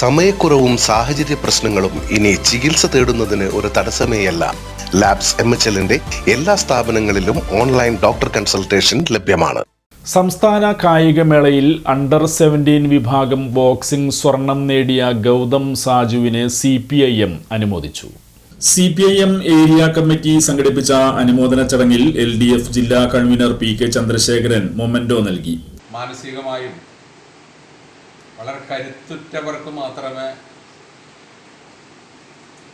സമയക്കുറവും സാഹചര്യ പ്രശ്നങ്ങളും ഇനി ചികിത്സ തേടുന്നതിന് ഒരു തടസ്സമേയല്ല. ലാബ്സ് എം എച്ച് എല്ലിന്റെ എല്ലാ സ്ഥാപനങ്ങളിലും ഓൺലൈൻ ഡോക്ടർ കൺസൾട്ടേഷൻ ലഭ്യമാണ്. സംസ്ഥാന കായികമേളയിൽ അണ്ടർ സെവന്റീൻ വിഭാഗം ബോക്സിംഗ് സ്വർണം നേടിയ ഗൗതം സാജുവിനെ സി പി ഐ എം അനുമോദിച്ചു. C P I M area committee സംഘടിപ്പിച്ച അനുമോദന ചടങ്ങിൽ എൽ ഡി എഫ് ജില്ലാ convener P K Chandrasekharan memento നൽകി. മാനസികമായും വളരെ കരുത്തുറ്റവർക്ക് മാത്രമേ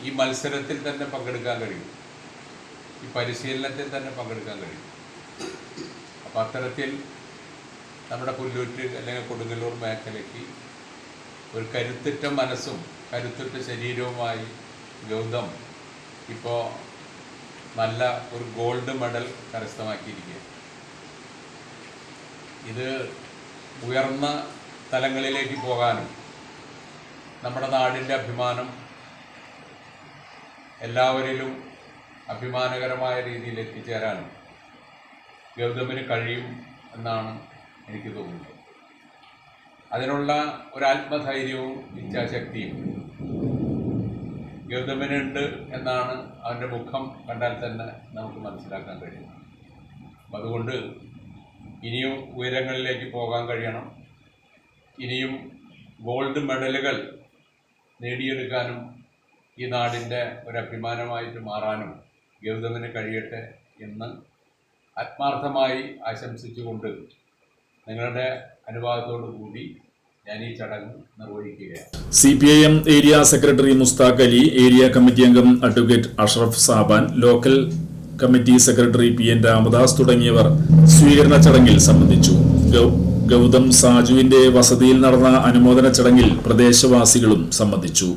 ഈ മത്സരത്തിൽ തന്നെ പങ്കെടുക്കാൻ കഴിയൂ. ഈ പരിശീലനത്തിൽ തന്നെ പങ്കെടുക്കാൻ കഴിയും. അപ്പം അത്തരത്തിൽ നമ്മുടെ പുല്ലൂറ്റ് അല്ലെങ്കിൽ കൊടുങ്ങല്ലൂർ മേഖലയ്ക്ക് ഒരു കരുത്തുറ്റ മനസ്സും കരുത്തുറ്റ ശരീരവുമായി ഗൗതം ഇപ്പോൾ നല്ല ഒരു ഗോൾഡ് മെഡൽ കരസ്ഥമാക്കിയിരിക്കുക ഇത് ഉയർന്ന തലങ്ങളിലേക്ക് പോകാനും നമ്മുടെ നാടിന്റെ അഭിമാനം എല്ലാവരിലും അഭിമാനകരമായ രീതിയിൽ എത്തിച്ചേരാനും ഗൗതമിന് കഴിയും എന്നാണ് എനിക്ക് തോന്നുന്നത്. അതിനുള്ള ഒരു ആത്മധൈര്യവും ഇച്ഛാശക്തിയും ഗൗതമിനുണ്ട് എന്നാണ് അവന്റെ മുഖം കണ്ടാൽ തന്നെ നമുക്ക് മനസ്സിലാക്കാൻ കഴിയും. അതുകൊണ്ട് ഇനിയും ഉയരങ്ങളിലേക്ക് പോകാൻ കഴിയണം. ഇനിയും ഗോൾഡ് മെഡലുകൾ നേടിയെടുക്കാനും ഈ നാടിന്റെ ഒരു അഭിമാനമായിട്ട് മാറാനും ഗൗതമിന് കഴിയട്ടെ എന്ന് ആത്മാർത്ഥമായി ആശംസിച്ചുകൊണ്ട് നിങ്ങളുടെ അനുവാദത്തോടു കൂടി ഞാൻ ഈ ചടങ്ങ് നിർവഹിക്കുകയാണ്. C P I M area secretary Musthaq Ali area committee അംഗം advocate Ashraf Saban local committee secretary P N Ramadas തുടങ്ങിയവർ സ്വീകരണ ചടങ്ങിൽ സംബന്ധിച്ചു. ഗൗതം സാജുവിന്റെ വസതിയിൽ നടന്ന അനുമോദന ചടങ്ങിൽ പ്രദേശവാസികളും സംബന്ധിച്ചു